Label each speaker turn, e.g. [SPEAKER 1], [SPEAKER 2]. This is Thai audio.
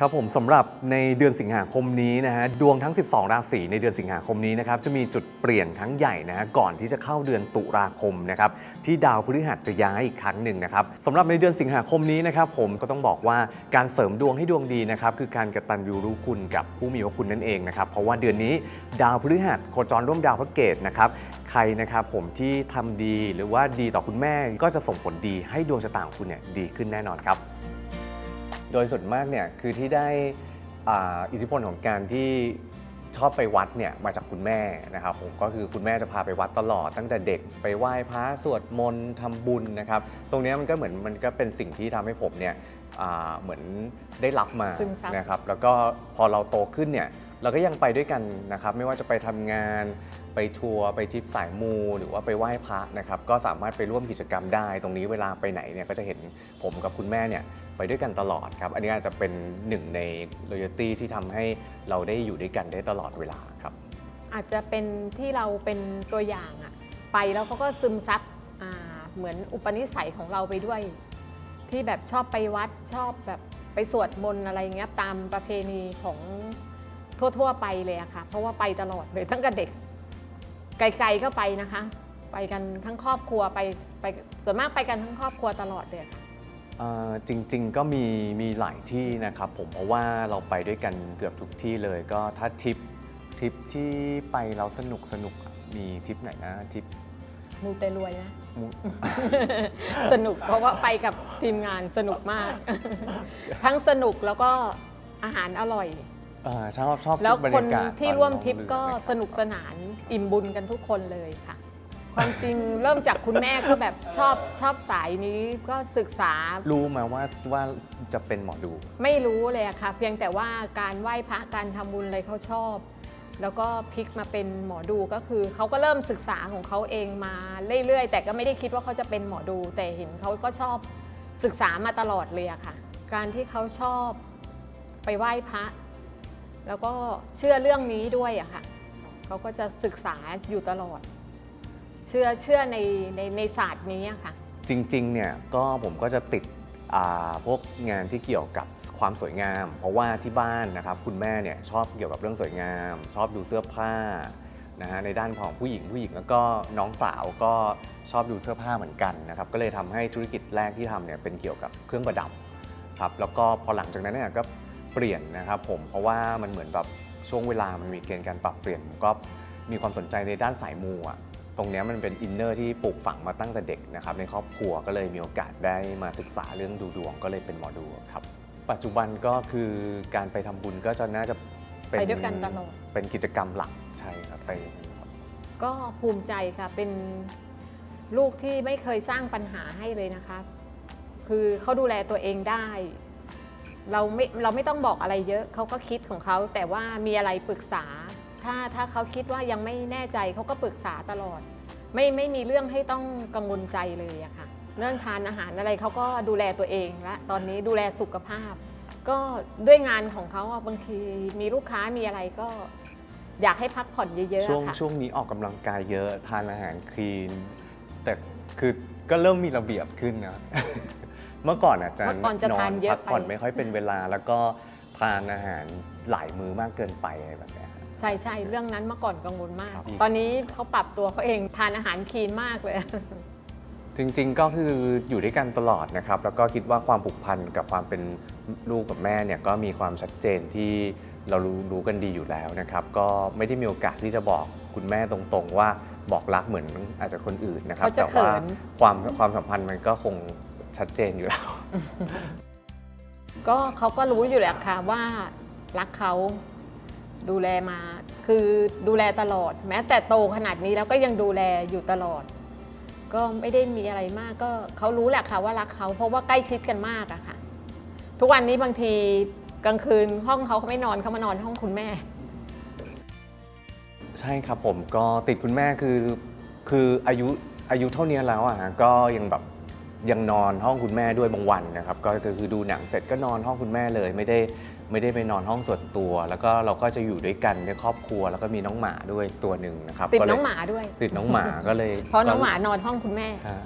[SPEAKER 1] ครับผมสำหรับในเดือนสิงหาคมนี้นะฮะดวงทั้ง 12 ราศีในเดือนสิงหาคมนี้นะครับจะมีจุดเปลี่ยนครั้งใหญ่นะฮะก่อนที่จะเข้าเดือนตุลาคมนะครับที่ดาวพฤหัสจะย้ายอีกครั้งหนึ่งนะครับสำหรับในเดือนสิงหาคมนี้นะครับผมก็ต้องบอกว่าการเสริมดวงให้ดวงดีนะครับคือการกระตัญญูรู้คุณกับผู้มีพระคุณนั่นเองนะครับเพราะว่าเดือนนี้ดาวพฤหัสโคจรร่วมดาวพระเกตนะครับใครนะครับผมที่ทำดีหรือว่าดีต่อคุณแม่ก็จะส่งผลดีให้ดวงชะตาของคุณเนี่ยดีขึ้นแน่นอนครับ โดยส่วนมากเนี่ยคือที่ได้อ่าอิทธิพลของการที่ชอบไปวัดเนี่ยมาจากคุณแม่นะครับผมก็คือคุณแม่จะพาไปวัดตลอด ตั้งแต่เด็กไปไหว้พระสวดมนต์ทำบุญนะครับ ตรงเนี้ยมันก็เหมือนมันก็เป็นสิ่งที่ทำให้ผมเนี่ยอ่าเหมือนได้รับมา
[SPEAKER 2] ซึมซับ
[SPEAKER 1] นะครับแล้วก็พอเราโตขึ้นเนี่ยเราก็ยังไปด้วยกันนะครับ ไม่ว่าจะไปทำงานไปทัวร์ไปทริปสายมู หรือว่าไปไหว้พระนะครับก็สามารถไปร่วมกิจกรรมได้ ตรงนี้เวลาไปไหนเนี่ยก็จะเห็นผมกับคุณแม่เนี่ย ไปด้วยกันตลอดครับ อันนี้อาจจะเป็นหนึ่งใน loyalty ที่ทำให้เราได้อยู่ด้วยกันได้ตลอดเวลาครับ
[SPEAKER 2] อาจจะเป็นที่เราเป็นตัวอย่างอะไปแล้วเขาก็ซึมซับอ่าเหมือนอุปนิสัยของเราไปด้วย ที่แบบชอบไปวัดชอบแบบไปสวดมนต์อะไรเงี้ยตามประเพณีของทั่วๆไปเลยอะค่ะ เพราะว่าไปตลอดเลยตั้งแต่เด็ก ไกลๆก็ไปนะคะ ไปกันทั้งครอบครัวไปไปส่วนมากไปกันทั้งครอบครัวตลอดเลยค่ะ
[SPEAKER 1] จริงๆก็มีมีหลายที่นะครับผมเพราะว่าเราไปด้วยกันเกือบทุกที่เลยก็ถ้าทริปทริปที่ไปเราสนุกสนุกอะมีทริปไหนนะทริป
[SPEAKER 2] มูเตรวยนะ
[SPEAKER 1] มุ
[SPEAKER 2] สนุกเพราะว่าไปกับทีมงานสนุกมาก ทั้งสนุกแล้วก็อาหารอร่อย
[SPEAKER 1] เอ่อชอบชอบ
[SPEAKER 2] แล้ว
[SPEAKER 1] บร
[SPEAKER 2] ค
[SPEAKER 1] ร
[SPEAKER 2] น
[SPEAKER 1] ยากาศ
[SPEAKER 2] ที่
[SPEAKER 1] ตอน
[SPEAKER 2] ร่วม
[SPEAKER 1] ล่อง
[SPEAKER 2] ทริป
[SPEAKER 1] เรือ
[SPEAKER 2] ก็
[SPEAKER 1] นะครับ
[SPEAKER 2] สนุกสนานอิ่มบุญกันทุกคนเลยค่ะ ความจริงเริ่มจากคุณแม่ก็แบบชอบชอบสายนี้ก็ศึกษา
[SPEAKER 1] รู้มาว่าว่าจะเป็นหมอดู
[SPEAKER 2] ไม่รู้เลยอะค่ะ เพียงแต่ว่าการไหว้พระการทำบุญอะไรเขาชอบ แล้วก็พลิกมาเป็นหมอดูก็คือเขาก็เริ่มศึกษาของเขาเองมาเรื่อยๆ แต่ก็ไม่ได้คิดว่าเขาจะเป็นหมอดู แต่เห็นเขาก็ชอบศึกษามาตลอดเลยอะค่ะ การที่เขาชอบไปไหว้พระ แล้วก็เชื่อเรื่องนี้ด้วยอะค่ะเขาก็จะศึกษาอยู่ตลอด เชื่อเชื่อในในในศาสตร์นี้อะค่ะ
[SPEAKER 1] จริงๆ เนี่ยก็ผมก็จะติดอ่าพวกงานที่เกี่ยวกับความสวยงาม เพราะว่าที่บ้านนะครับคุณแม่เนี่ยชอบเกี่ยวกับเรื่องสวยงาม ชอบดูเสื้อผ้านะฮะในด้านของผู้หญิงผู้หญิงแล้วก็น้องสาวก็ชอบดูเสื้อผ้าเหมือนกันนะครับก็เลยทำให้ธุรกิจแรกที่ทำเนี่ยเป็นเกี่ยวกับเครื่องประดับครับแล้วก็พอหลังจากนั้นเนี่ยก็เปลี่ยนนะครับผมเพราะว่ามันเหมือนแบบช่วงเวลามันมีเกณฑ์การปรับเปลี่ยนผมก็มีความสนใจในด้านสายมูอะ ตรงเนี้ยมันเป็นอินเนอร์ที่ปลูกฝังมาตั้งแต่เด็กนะครับในครอบครัวก็เลยมีโอกาสได้มาศึกษาเรื่องดูดวงก็เลยเป็นหมอดูครับ ปัจจุบันก็คือการไปทำบุญก็จะน่าจะเป็น
[SPEAKER 2] ไปด้วยกันตลอด
[SPEAKER 1] เป็นกิจกรรมหลักใช่ครับไปครับ
[SPEAKER 2] ก็ภูมิใจค่ะเป็นลูกที่ไม่เคยสร้างปัญหาให้เลยนะคะ คือเขาดูแลตัวเองได้ เราไม่เราไม่ต้องบอกอะไรเยอะเขาก็คิดของเขาแต่ว่ามีอะไรปรึกษา ถ้าถ้าเขาคิดว่ายังไม่แน่ใจเขาก็ปรึกษาตลอด ไม่ไม่มีเรื่องให้ต้องกังวลใจเลยอะค่ะเรื่องทานอาหารอะไรเขาก็ดูแลตัวเองและตอนนี้ดูแลสุขภาพ ก็ด้วยงานของเขาอะบางทีมีลูกค้ามีอะไรก็อยากให้พักผ่อนเยอะ
[SPEAKER 1] ช่วง
[SPEAKER 2] ๆค่ะ
[SPEAKER 1] ช่วงนี้ออกกำลังกายเยอะทานอาหารคลีน แต่คือก็เริ่มมีระเบียบขึ้นนะ เมื่อก่อนอาจจะ
[SPEAKER 2] เมื่อก่อนจะทานเยอะ
[SPEAKER 1] พักผ่อน
[SPEAKER 2] ไป
[SPEAKER 1] ไม่ค่อยเป็นเวลา แล้วก็ทานอาหารหลายมื้อมากเกินไปอะไรแบบเนี้ยครับ
[SPEAKER 2] ใช่ใช่เรื่องนั้นเมื่อก่อนกังวลมาก
[SPEAKER 1] ครับ
[SPEAKER 2] ตอนนี้เขาปรับตัวเขาเองทานอาหารคลีนมากเลย
[SPEAKER 1] จริงๆ ก็คืออยู่ด้วยกันตลอดนะครับ แล้วก็คิดว่าความผูกพันกับความเป็นลูกกับแม่เนี่ยก็มีความชัดเจนที่เรารู้รู้กันดีอยู่แล้วนะครับ ก็ไม่ได้มีโอกาสที่จะบอกคุณแม่ตรงๆ ว่าบอกรักเหมือนอาจจะคนอื่นนะครับ
[SPEAKER 2] เขาจะ
[SPEAKER 1] แต่ว่า
[SPEAKER 2] เขิน
[SPEAKER 1] ความความสัมพันธ์มันก็คงชัดเจนอยู่แล้ว
[SPEAKER 2] ก็เขาก็รู้อยู่แหละค่ะว่ารักเขา ดูแลมา คือดูแลตลอด แม้แต่โตขนาดนี้แล้วก็ยังดูแลอยู่ตลอด ก็ไม่ได้มีอะไรมากก็เขารู้แหละค่ะว่ารักเขาเพราะว่าใกล้ชิดกันมากอะค่ะ ทุกวันนี้บางทีกลางคืนห้องเขาเขาไม่นอนเขามานอนห้องคุณแม่
[SPEAKER 1] ใช่ครับผมก็ติดคุณแม่คือคืออายุอายุเท่านี้แล้วอะฮะก็ยังแบบยังนอนห้องคุณแม่ด้วยบางวันนะครับ ก็ก็คือดูหนังเสร็จก็นอนห้องคุณแม่เลยไม่ได้ ไม่ได้ไปนอนห้องส่วนตัว แล้วก็เราก็จะอยู่ด้วยกันในครอบครัว แล้วก็มีน้องหมาด้วยตัวหนึ่งนะครับ
[SPEAKER 2] ติด
[SPEAKER 1] ก็เลย
[SPEAKER 2] น้องหมาด้วย
[SPEAKER 1] ติดน้องหมาก็เลย
[SPEAKER 2] เพราะน้องหมานอนห้องคุณแม่
[SPEAKER 1] ฮะ